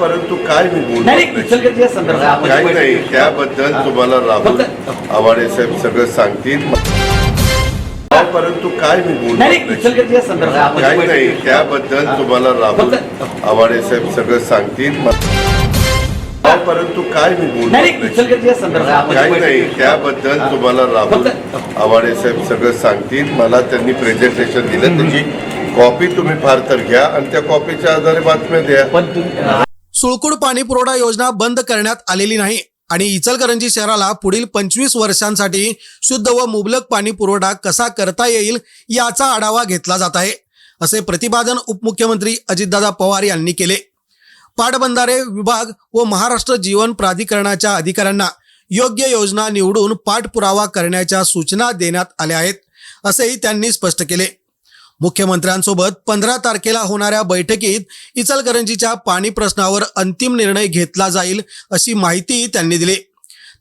परंतु काय मी बोलू नाही नाही, इचलकरंजी या संदर्भात आपण काही नाही त्याबद्दल तुम्हाला राहुल आवाडे साहेब सगळं सांगतील. परंतु काय मी बोलू नाही नाही, इचलकरंजी या संदर्भात आपण काही नाही त्याबद्दल तुम्हाला राहुल आवाडे साहेब सगळं सांगतील. परंतु काय मी बोलू नाही नाही, इचलकरंजी या संदर्भात आपण काही नाही त्याबद्दल तुम्हाला राहुल आवाडे साहेब सगळं सांगतील. मला त्यांनी प्रेझेंटेशन दिलं त्याची कॉपी तुम्ही फार तर घ्या आणि त्या कॉपीच्या आधारे बातम्या द्या. सुळकुड पाणी पुरवठा योजना बंद करण्यात आलेली नाही आणि इचलकरंजी शहराला पुढील पंचवीस वर्षांसाठी शुद्ध व मुबलक पाणी पुरवठा कसा करता येईल याचा आढावा घेतला जात आहे असे प्रतिपादन उपमुख्यमंत्री अजितदादा पवार यांनी केले. पाटबंधारे विभाग व महाराष्ट्र जीवन प्राधिकरणाच्या अधिकाऱ्यांना योग्य योजना निवडून पाठपुरावा करण्याच्या सूचना देण्यात आल्या आहेत असेही त्यांनी स्पष्ट केले. मुख्यमंत्र्यांसोबत पंधरा तारखेला होणाऱ्या बैठकीत इचलकरंजीच्या पाणी प्रश्नावर अंतिम निर्णय घेतला जाईल अशी माहिती त्यांनी दिली.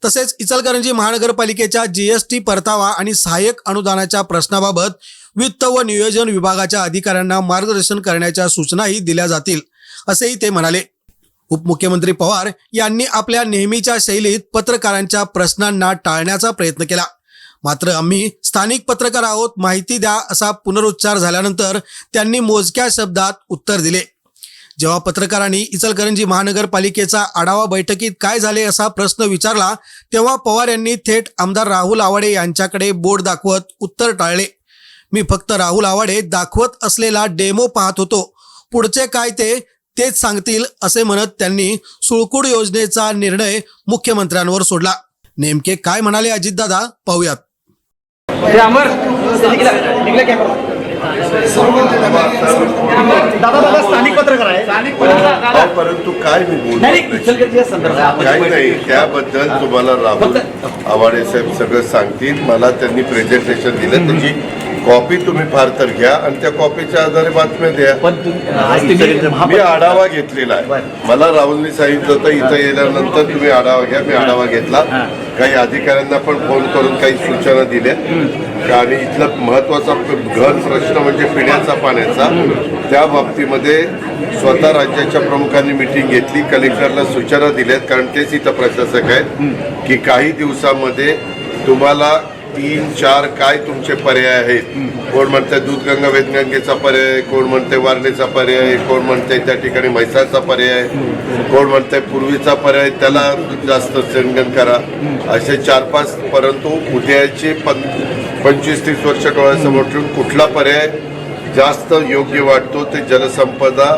तसेच इचलकरंजी महानगरपालिकेच्या जीएसटी परतावा आणि सहाय्यक अनुदानाच्या प्रश्नाबाबत वित्त व नियोजन विभागाच्या अधिकाऱ्यांना मार्गदर्शन करण्याच्या सूचनाही दिल्या जातील असेही ते म्हणाले. उपमुख्यमंत्री पवार यांनी आपल्या नेहमीच्या शैलीत पत्रकारांच्या प्रश्नांना टाळण्याचा प्रयत्न केला. मात्र आम्ही स्थानिक पत्रकार आहोत माहिती द्या असा पुनरुच्चार झाल्यानंतर त्यांनी मोजक्या शब्दात उत्तर दिले. जेव्हा पत्रकारांनी इचलकरंजी महानगरपालिकेचा आढावा बैठकीत काय झाले असा प्रश्न विचारला तेव्हा पवार यांनी थेट आमदार राहुल आवाडे यांच्याकडे बोर्ड दाखवत उत्तर टाळले. मी फक्त राहुल आवाडे दाखवत असलेला डेमो पाहत होतो. पुढचे काय ते तेच सांगतील असे म्हणत त्यांनी सुळकुड योजनेचा निर्णय मुख्यमंत्र्यांवर सोडला. नेमके काय म्हणाले अजितदादा? पाहूयात. अमर दादा दादा स्थानिक पत्रकार आहे. स्थानिक अहो, परंतु काय मी बोलू नाही त्याबद्दल तुम्हाला राहुल आवाडे साहेब सगळं सांगतील. मला त्यांनी प्रेझेंटेशन दिलं त्याची कॉपी तुम्ही फार तर घ्या आणि त्या कॉपीच्या आधारे बातम्या द्या. मी आढावा घेतलेला आहे. मला राहुलनी सांगितलं होतं इथं येल्यानंतर तुम्ही आढावा घ्या. मी आढावा घेतला. हां. काही अधिकाऱ्यांना पण फोन करून काही सूचना दिल्या आणि इथला महत्त्वाचा घर प्रश्न म्हणजे पिण्याचा पाण्याचा. त्या बाबतीमध्ये स्वतः राज्याच्या प्रमुखांनी मिटिंग घेतली. कलेक्टरला सूचना दिल्यात कारण तेच इथं प्रशासक आहेत की काही दिवसामध्ये तुम्हाला तीन चार काय तुमचे पर्याय आहेत? कोण म्हणते दूधगंगा वेदगंगेचा पर्याय कोण म्हणते वारणेचा पर्याय कोण म्हणते त्या ठिकाणी म्हैसाळचा पर्याय कोण म्हणते पूर्वीचा पर्याय त्याला जास्त संगन करा. असे चार पाच परंतु उद्याचे पं पंचवीस तीस वर्ष डोळ्यासमोर ठेवून कुठला पर्याय जास्त योग्य वाटतो ते जलसंपदा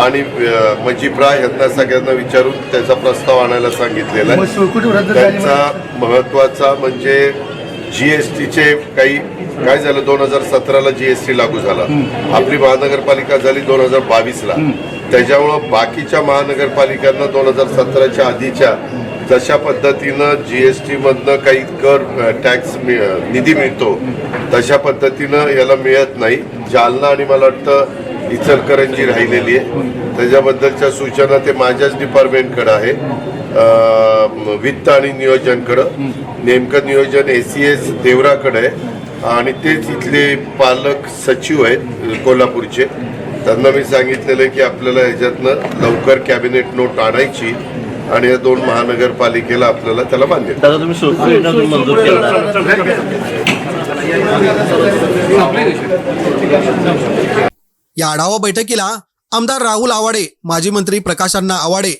आणि अं, मजिप्रा यांना सगळ्यांना विचारून त्याचा प्रस्ताव आणायला सांगितलेला आहे. त्यांचा महत्त्वाचा म्हणजे जीएसटीचे काही काय झालं? दोन हजार सतराला जीएसटी लागू झाला. आपली महानगरपालिका झाली दोन हजार बावीसला. त्याच्यामुळं बाकीच्या महानगरपालिकांना दोन हजार सतराच्या आधीच्या जशा पद्धतीनं जीएसटी मधनं काही कर टॅक्स निधी मिळतो तशा पद्धतीनं याला मिळत नाही. जालना आणि मला वाटतं इचलकरंजी राहिलेली आहे त्याच्याबद्दलच्या सूचना ते माझ्याच डिपार्टमेंटकडे आहे वित्त आणि नियोजनकडं नेमकं नियोजन ए सी एस देवराकडे आहे आणि तेच इथले पालक सचिव आहेत कोल्हापूरचे त्यांना मी सांगितलेलं आहे की आपल्याला ह्याच्यातनं लवकर कॅबिनेट नोट आणायची आणि या दोन महानगरपालिकेला आपल्याला त्याला मान्य मंजूर या आढावा बैठकीला आमदार राहुल आवाडे माजी मंत्री प्रकाश आवाडे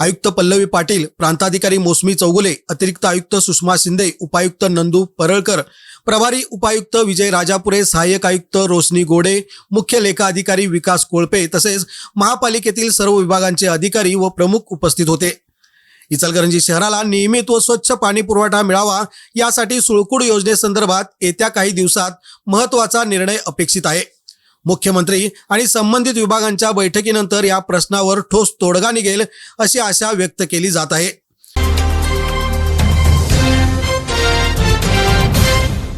आयुक्त पल्लवी पाटील प्रांताधिकारी मोसमी चौगुले अतिरिक्त आयुक्त सुषमा शिंदे उपायुक्त नंदू परळकर प्रभारी उपायुक्त विजय राजापुरे सहाय्यक आयुक्त रोशनी गोडे मुख्य लेखा अधिकारी विकास कोळपे तसेच महापालिकेतील सर्व विभागांचे अधिकारी व प्रमुख उपस्थित होते. इचलकरंजी शहराला नियमित व स्वच्छ पाणी पुरवठा मिळावा यासाठी सुळकूड योजनेसंदर्भात येत्या काही दिवसात महत्त्वाचा निर्णय अपेक्षित आहे. मुख्यमंत्री आणि संबंधित विभागांच्या बैठकीनंतर या प्रश्नावर ठोस तोडगा निघेल अशी आशा व्यक्त केली जात आहे.